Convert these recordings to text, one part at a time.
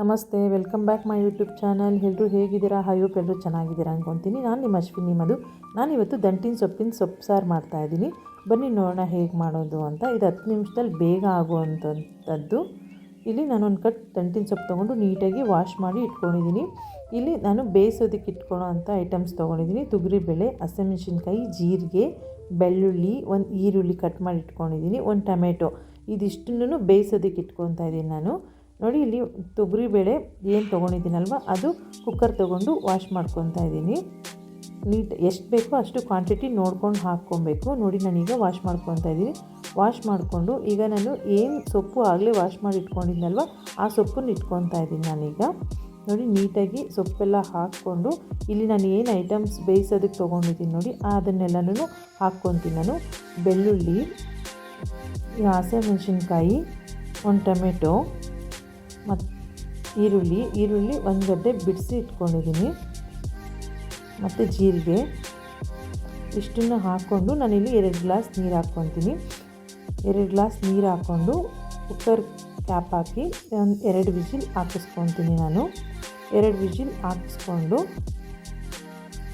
ನಮಸ್ತೆ, welcome back my YouTube channel. ಎಲ್ಲರೂ ಹೇಗಿದ್ದೀರಾ? ಹಾಯೋಪ್ ಎಲ್ಲರೂ ಚೆನ್ನಾಗಿದ್ದೀರಾ ಅನ್ಕೊತೀನಿ. ನಾನು ನಿಮ್ಮ ಅಶ್ವಿನಿ ಮಧು. ನಾನಿವತ್ತು ದಂಟಿನ ಸೊಪ್ಪಿನ ಸೊಪ್ಪು ಸಾರು ಮಾಡ್ತಾಯಿದ್ದೀನಿ ಬನ್ನಿ ನೋಡೋಣ ಹೇಗೆ ಮಾಡೋದು ಅಂತ. ಇದು ಹತ್ತು ನಿಮಿಷದಲ್ಲಿ ಬೇಗ ಆಗುವಂಥದ್ದು ಇಲ್ಲಿ ನಾನೊಂದು ಕಟ್ ದಂಟಿನ ಸೊಪ್ಪು ತೊಗೊಂಡು ನೀಟಾಗಿ ವಾಶ್ ಮಾಡಿ ಇಟ್ಕೊಂಡಿದ್ದೀನಿ. ಇಲ್ಲಿ ನಾನು ಬೇಯಿಸೋದಕ್ಕೆ ಇಟ್ಕೊಳ್ಳೋ ಅಂಥ ಐಟಮ್ಸ್ ತೊಗೊಂಡಿದ್ದೀನಿ. ತೊಗರಿಬೇಳೆ ಹಸಿಮೆಣ್ಸಿನ್ಕಾಯಿ, ಜೀರಿಗೆ, ಬೆಳ್ಳುಳ್ಳಿ, ಒಂದು ಈರುಳ್ಳಿ ಕಟ್ ಮಾಡಿ ಇಟ್ಕೊಂಡಿದ್ದೀನಿ. ಒಂದು ಟೊಮೆಟೊ. ಇದಿಷ್ಟನ್ನು ಬೇಯಿಸೋದಕ್ಕೆ ಇಟ್ಕೊತಾ ಇದ್ದೀನಿ ನಾನು. ನೋಡಿ, ಇಲ್ಲಿ ತೊಗರಿಬೇಳೆ ಏನು ತೊಗೊಂಡಿದ್ದೀನಲ್ವ? ಅದು ಕುಕ್ಕರ್ ತೊಗೊಂಡು ವಾಶ್ ಮಾಡ್ಕೊತಾ ಇದ್ದೀನಿ. ನೀಟ್ ಎಷ್ಟು ಬೇಕೋ ಅಷ್ಟು ಕ್ವಾಂಟಿಟಿ ನೋಡ್ಕೊಂಡು ಹಾಕ್ಕೊಬೇಕು. ನೋಡಿ, ನಾನೀಗ ವಾಶ್ ಮಾಡ್ಕೊತಾ ಇದ್ದೀನಿ. ವಾಶ್ ಮಾಡಿಕೊಂಡು ಈಗ ನಾನು ಏನು ಸೊಪ್ಪು ಆಗಲೇ ವಾಶ್ ಮಾಡಿ ಇಟ್ಕೊಂಡಿದ್ನಲ್ವ, ಆ ಸೊಪ್ಪನ್ನು ಇಟ್ಕೊತಾ ಇದ್ದೀನಿ ನಾನೀಗ. ನೋಡಿ, ನೀಟಾಗಿ ಸೊಪ್ಪೆಲ್ಲ ಹಾಕ್ಕೊಂಡು ಇಲ್ಲಿ ನಾನು ಏನು ಐಟಮ್ಸ್ ಬೇಯಿಸೋದಕ್ಕೆ ತೊಗೊಂಡಿದ್ದೀನಿ ನೋಡಿ ಅದನ್ನೆಲ್ಲನೂ ಹಾಕ್ಕೊತೀನಿ ನಾನು. ಬೆಳ್ಳುಳ್ಳಿ ಹಸಿಮೆಣಸಿನ್ಕಾಯಿ ಒಂದು ಟೊಮೆಟೊ ಮತ್ತು ಈರುಳ್ಳಿ ಈರುಳ್ಳಿ ಒಂದು ಗಡ್ಡೆ ಬಿಡಿಸಿ ಇಟ್ಕೊಂಡಿದ್ದೀನಿ ಮತ್ತು ಜೀರಿಗೆ ಇಷ್ಟನ್ನು ಹಾಕ್ಕೊಂಡು ನಾನಿಲ್ಲಿ ಎರಡು ಗ್ಲಾಸ್ ನೀರು ಹಾಕ್ಕೊತೀನಿ. ಎರಡು ಗ್ಲಾಸ್ ನೀರು ಹಾಕ್ಕೊಂಡು ಕುಕ್ಕರ್ ಕ್ಯಾಪ್ ಹಾಕಿ ಒಂದು ಎರಡು ವಿಜಿಲ್ ಹಾಕಿಸ್ಕೊತೀನಿ ನಾನು. ಎರಡು ವಿಜಿಲ್ ಹಾಕಿಸ್ಕೊಂಡು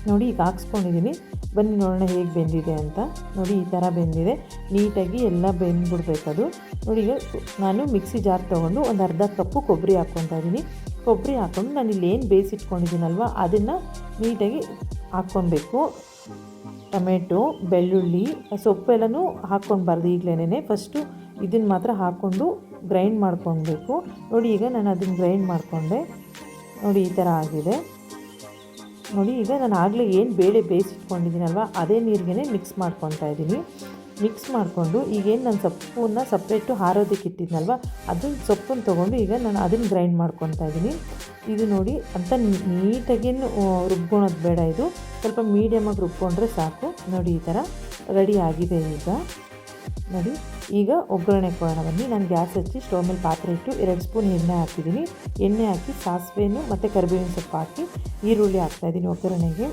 ನೋಡಿ ಈಗ ಹಾಕ್ಸ್ಕೊಂಡಿದ್ದೀನಿ ಬನ್ನಿ ನೋಡೋಣ ಹೇಗೆ ಬೆಂದಿದೆ ಅಂತ. ನೋಡಿ ಈ ಥರ ಬೆಂದಿದೆ. ನೀಟಾಗಿ ಎಲ್ಲ ಬೆಂದ್ಬಿಡ್ಬೇಕದು ನೋಡಿ ಈಗ ನಾನು ಮಿಕ್ಸಿ ಜಾರ್ ತೊಗೊಂಡು ಒಂದು ಅರ್ಧ ಕಪ್ಪು ಕೊಬ್ಬರಿ ಹಾಕ್ಕೊತಾ ಇದ್ದೀನಿ ಕೊಬ್ಬರಿ ಹಾಕ್ಕೊಂಡು ನಾನು ಇಲ್ಲಿ ಏನು ಬೇಯಿಸಿಟ್ಕೊಂಡಿದ್ದೀನಲ್ವ ಅದನ್ನು ನೀಟಾಗಿ ಹಾಕ್ಕೊಬೇಕು. ಟೊಮೆಟೊ, ಬೆಳ್ಳುಳ್ಳಿ ಸೊಪ್ಪೆಲ್ಲನೂ ಹಾಕ್ಕೊಳ್ಬಾರ್ದು ಈಗಲೇ ಫಸ್ಟು ಇದನ್ನು ಮಾತ್ರ ಹಾಕ್ಕೊಂಡು ಗ್ರೈಂಡ್ ಮಾಡ್ಕೊಳ್ಬೇಕು ನೋಡಿ ಈಗ ನಾನು ಅದನ್ನು ಗ್ರೈಂಡ್ ಮಾಡಿಕೊಂಡೆ. ನೋಡಿ ಈ ಥರ ಆಗಿದೆ. ನೋಡಿ, ಈಗ ನಾನು ಆಗಲೇ ಏನು ಬೇಳೆ ಬೇಯಿಸಿಟ್ಕೊಂಡಿದ್ದೀನಲ್ವ, ಅದೇ ನೀರಿಗೆ ಮಿಕ್ಸ್ ಮಾಡ್ಕೊತಾ ಇದ್ದೀನಿ. ಮಿಕ್ಸ್ ಮಾಡಿಕೊಂಡು ಈಗೇನು ನಾನು ಸೊಪ್ಪನ್ನ ಸಪ್ರೇಟು ಹಾರೋದಕ್ಕೆ ಇಟ್ಟಿದ್ನಲ್ವ ಅದನ್ನ ಸೊಪ್ಪನ್ನು ತೊಗೊಂಡು ಈಗ ನಾನು ಅದನ್ನು ಗ್ರೈಂಡ್ ಮಾಡ್ಕೊತಾ ಇದ್ದೀನಿ. ಇದು ನೋಡಿ, ಅಂತ ನೀಟಾಗಿ ರುಬ್ಕೊಳೋದು ಬೇಡ ಇದು. ಸ್ವಲ್ಪ ಮೀಡಿಯಮಾಗಿ ರುಬ್ಕೊಂಡ್ರೆ ಸಾಕು. ನೋಡಿ, ಈ ಥರ ರೆಡಿ ಆಗಿದೆ ಈಗ. ನೋಡಿ. ಈಗ ಒಗ್ಗರಣೆ ಕೊಡೋಣ ನಾನು ಗ್ಯಾಸ್ ಹಚ್ಚಿ ಸ್ಟವ್ ಮೇಲೆ ಪಾತ್ರೆ ಇಟ್ಟು ಎರಡು ಸ್ಪೂನ್ ಎಣ್ಣೆ ಹಾಕಿದ್ದೀನಿ ಎಣ್ಣೆ ಹಾಕಿ, ಸಾಸಿವೆನು ಮತ್ತು ಕರಿಬೇವಿನ ಸೊಪ್ಪು ಹಾಕಿ ಈರುಳ್ಳಿ ಹಾಕ್ತಾಯಿದ್ದೀನಿ ಒಗ್ಗರಣೆಗೆ.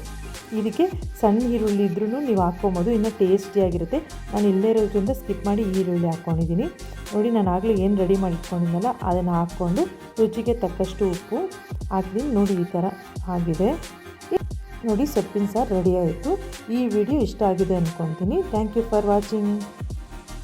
ಇದಕ್ಕೆ ಸಣ್ಣ ಈರುಳ್ಳಿ ಇದ್ರೂ ನೀವು ಹಾಕ್ಕೊಬೋದು. ಇನ್ನೂ ಟೇಸ್ಟಿಯಾಗಿರುತ್ತೆ ನಾನು ಇಲ್ಲೇ ಇರೋದ್ರಿಂದ ಸ್ಕಿಪ್ ಮಾಡಿ ಈರುಳ್ಳಿ ಹಾಕ್ಕೊಂಡಿದ್ದೀನಿ ನೋಡಿ, ನಾನು ಆಗಲೇ ಏನು ರೆಡಿ ಮಾಡಿ ಇಟ್ಕೊಂಡಿದ್ದಲ್ಲ ಅದನ್ನು ಹಾಕ್ಕೊಂಡು ರುಚಿಗೆ ತಕ್ಕಷ್ಟು ಉಪ್ಪು ಹಾಕಿದ್ದೀನಿ ನೋಡಿ, ಈ ಥರ ಆಗಿದೆ. ನೋಡಿ, ಸೊಪ್ಪಿನ ಸಾರು ರೆಡಿ ಆಯಿತು. ಈ ವಿಡಿಯೋ ಇಷ್ಟ ಆಗಿದೆ ಅಂದ್ಕೊತೀನಿ ಥ್ಯಾಂಕ್ ಯು ಫಾರ್ ವಾಚಿಂಗ್